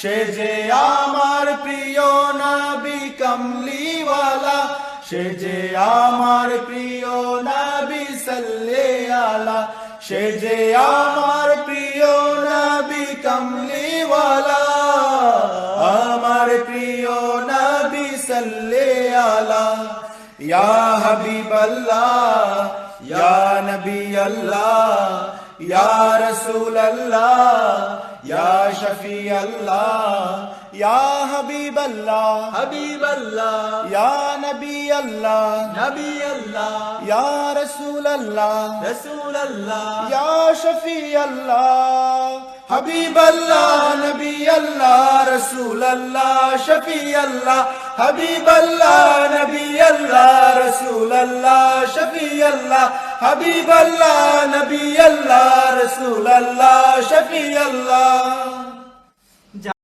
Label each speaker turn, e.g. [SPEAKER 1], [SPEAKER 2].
[SPEAKER 1] সে যে আমার প্রিয় নবী কমলিওয়ালা, সে যে আমার প্রিয় নবী সাল্লে আলা সে যে আমার প্রিয় নবী কমলিওয়ালা, আমার প্রিয় নবী সাল্লে আলা ইয়া হাবিবাল্লাহ, ইয়া নবী আল্লাহ, ইয়া রসুল আল্লাহ ইয়া শফি আল্লাহ ইয়া হাবিব আল্লাহ
[SPEAKER 2] হাবিব আল্লাহ
[SPEAKER 1] ইয়া নবী আল্লাহ
[SPEAKER 2] নবী আল্লাহ
[SPEAKER 1] ইয়া রসুল আল্লাহ
[SPEAKER 2] রসুল আল্লাহ
[SPEAKER 1] ইয়া শফি আল্লাহ হাবিব আল্লাহ নবী আল্লাহ রসুল আল্লাহ শফি আল্লাহ হাবিব আল্লাহ নবী আল্লাহ রসুল আল্লাহ শফি আল্লাহ হাবিব আল্লাহ নবী আল্লাহ রসুল আল্লাহ শফি আল্লাহ